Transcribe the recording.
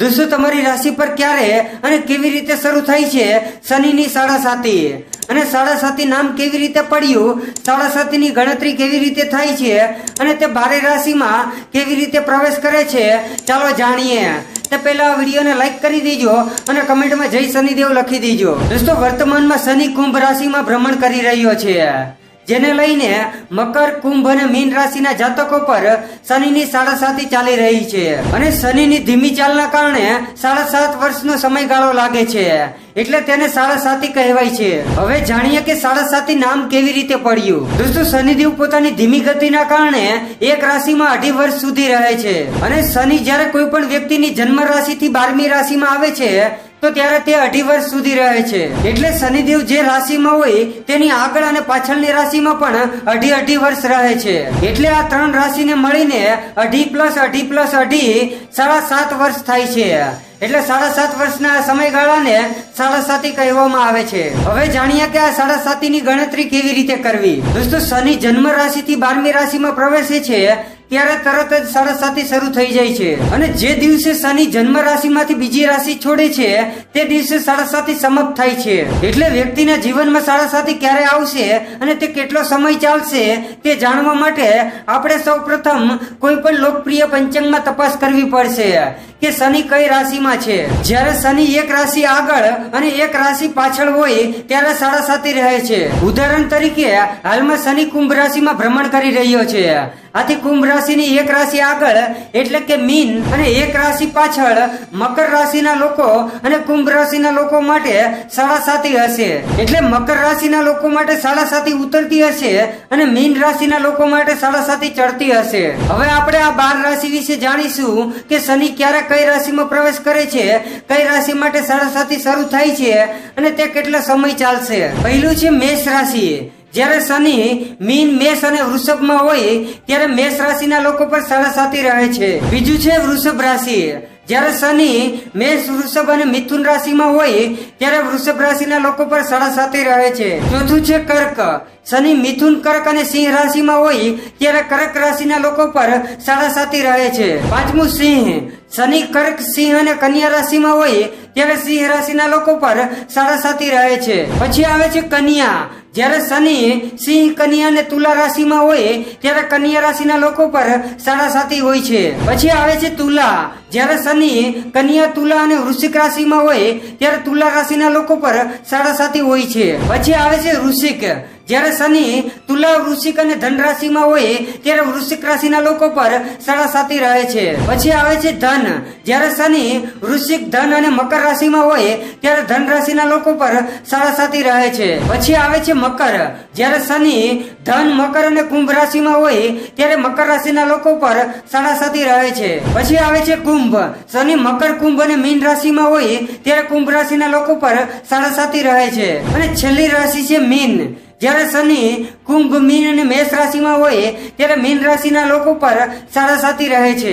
દોસ્તો તમારી રાશિ પર ક્યારે અને કેવી રીતે શરૂ થાય છે? શનિની સાડા સાતી. અને સાડા સાતી નામ કેવી રીતે પડ્યું? સાડા સાતીની ગણતરી કેવી રીતે થાય છે? અને તે ભારે રાશિમાં કેવી રીતે પ્રવેશ કરે છે? ચાલો જાણીએ. તે પહેલા વિડીયોને લાઈક કરી દેજો અને કમેન્ટમાં જય શનિદેવ લખી દેજો. દોસ્તો, વર્તમાનમાં શનિ કુંભ રાશિમાં ભ્રમણ કરી રહ્યો છે. જેને લઈને મકર, કુંભ અને મીન રાશિના જાતકો પર શનિની સાડા સાતી ચાલી રહી છે. અને શનિની ધીમી ચાલના કારણે સાડા સાત વર્ષનો સમયગાળો લાગે છે. એટલે તેને સાડા સાતી કહેવાય છે. હવે જાણીએ કે સાડા સાતી નામ કેવી રીતે પડ્યું? દોસ્તો, શનિદેવ પોતાની ધીમી ગતિના કારણે એક રાશિમાં અઢી વર્ષ સુધી રહે છે. અને શનિ જ્યારે કોઈ પણ વ્યક્તિની જન્મ રાશિથી બારમી રાશિમાં આવે છે તો ત્યારે તે અઢી વર્ષ સુધી રહે છે. એટલે શનિદેવ જે રાશિમાં હોય, તેની આગળ અને પાછળની રાશિમાં પણ અઢી અઢી વર્ષ રહે છે. એટલે આ ત્રણ રાશિને મળીને અઢી પ્લસ અઢી પ્લસ અઢી સાડા સાત વર્ષ થાય છે. એટલે સાડા સાત વર્ષના સમયગાળાને સાડા સાતી કહેવામાં આવે છે. હવે જાણીએ કે આ સાડા સાતીની ગણતરી કેવી રીતે કરવી? દોસ્તો, શનિ જન્મ રાશિથી બારમી રાશિમાં પ્રવેશે છે ત્યારે તરત જ સાડા સાતી શરૂ થઈ જાય છે. અને જે દિવસે શનિ જન્મ રાશિમાંથી બીજી રાશિ છોડે છે, તે દિવસે સાડા સાતી સમાપ્ત થાય છે. એટલે વ્યક્તિના જીવનમાં સાડા સાતી ક્યારે આવશે અને તે કેટલો સમય ચાલશે, તે જાણવા માટે આપણે સૌ પ્રથમ કોઈ પણ લોકપ્રિય પંચાંગમાં તપાસ કરવી પડશે કે શનિ કઈ રાશિમાં છે. જ્યારે શનિ એક રાશિ આગળ અને એક રાશિ પાછળ હોય, ત્યારે સાડા સાતી રહે છે. ઉદાહરણ તરીકે, હાલમાં શનિ કુંભ રાશિમાં ભ્રમણ કરી રહ્યો છે. આથી કુંભ રાશિની એક રાશિ આગળ એટલે કે મીન અને એક રાશિ પાછળ મકર રાશિના લોકો અને કુંભ રાશિના લોકો માટે સાડા સાતી હશે. એટલે મકર રાશિના લોકો માટે સાડા સાતી ઉતરતી હશે અને મીન રાશિના લોકો માટે સાડા સાતી ચડતી હશે. હવે આપણે આ બાર રાશિ વિશે જાણીશું કે શનિ ક્યારે કઈ રાશિમાં પ્રવેશ કરે છે, કઈ રાશિ માટે સાડા સાતી શરૂ થાય છે અને તે કેટલો સમય ચાલશે. પહેલું છે મેષ રાશિ. જ્યારે શનિ, મીન, મેષ અને વૃષભમાં હોય, ત્યારે મેષ રાશિના લોકો પર સાડા સાતી રહે છે. બીજું છે વૃષભ રાશિ. જ્યારે શનિ, મેષ, વૃષભ અને મિથુન રાશિમાં હોય, ત્યારે વૃષભ રાશિના લોકો પર સાડા સાતી રહે છે. ચોથું છે કર્ક. શનિ, મિથુન, કર્ક અને સિંહ રાશિમાં હોય, ત્યારે કર્ક રાશિના લોકો પર સાડા સાતી રહે છે. પાંચમું સિંહ. શનિ, કર્ક, સિંહ અને કન્યા રાશિમાં હોય, ત્યારે સિંહ રાશિના લોકો પર સાડા સાતી રહે છે. પછી આવે છે કન્યા. જ્યારે શનિ સિંહ, કન્યા અને તુલા રાશિમાં હોય, ત્યારે કન્યા રાશિના લોકો પર સાડા સાતી હોય છે. પછી આવે છે તુલા. જ્યારે શનિ કન્યા તુલા અને વૃશ્ચિક રાશિમાં હોય, ત્યારે તુલા રાશિના લોકો પર સાડા સાતી હોય છે. પછી આવે છે વૃશ્ચિક. જ્યારે શનિ તુલા, વૃશ્ચિક અને ધન રાશિમાં હોય, ત્યારે વૃશ્ચિક રાશિના લોકો પર સાડા સાતી રહે છે. પછી આવે છે ધન. જ્યારે શનિ, વૃશ્ચિક, ધન અને મકર રાશિમાં હોય, ત્યારે ધન રાશિના લોકો પર સાડા સાતી રહે છે. પછી આવે છે મકર. જ્યારે શનિ, ધન, મકર અને કુંભ રાશિમાં હોય, ત્યારે મકર રાશિના લોકો પર સાડા સાતી રહે છે. પછી આવે છે કુંભ. શનિ મકર કુંભ અને મીન રાશિમાં હોય ત્યારે કુંભ રાશિના લોકો પર સાડા સાતી રહે છે. અને છેલ્લી રાશિ છે મીન. જ્યારે શનિ કુંભ, મીન અને મેષ રાશિમાં હોય ત્યારે મીન રાશિના લોકો પર સાડા સાતી રહે છે.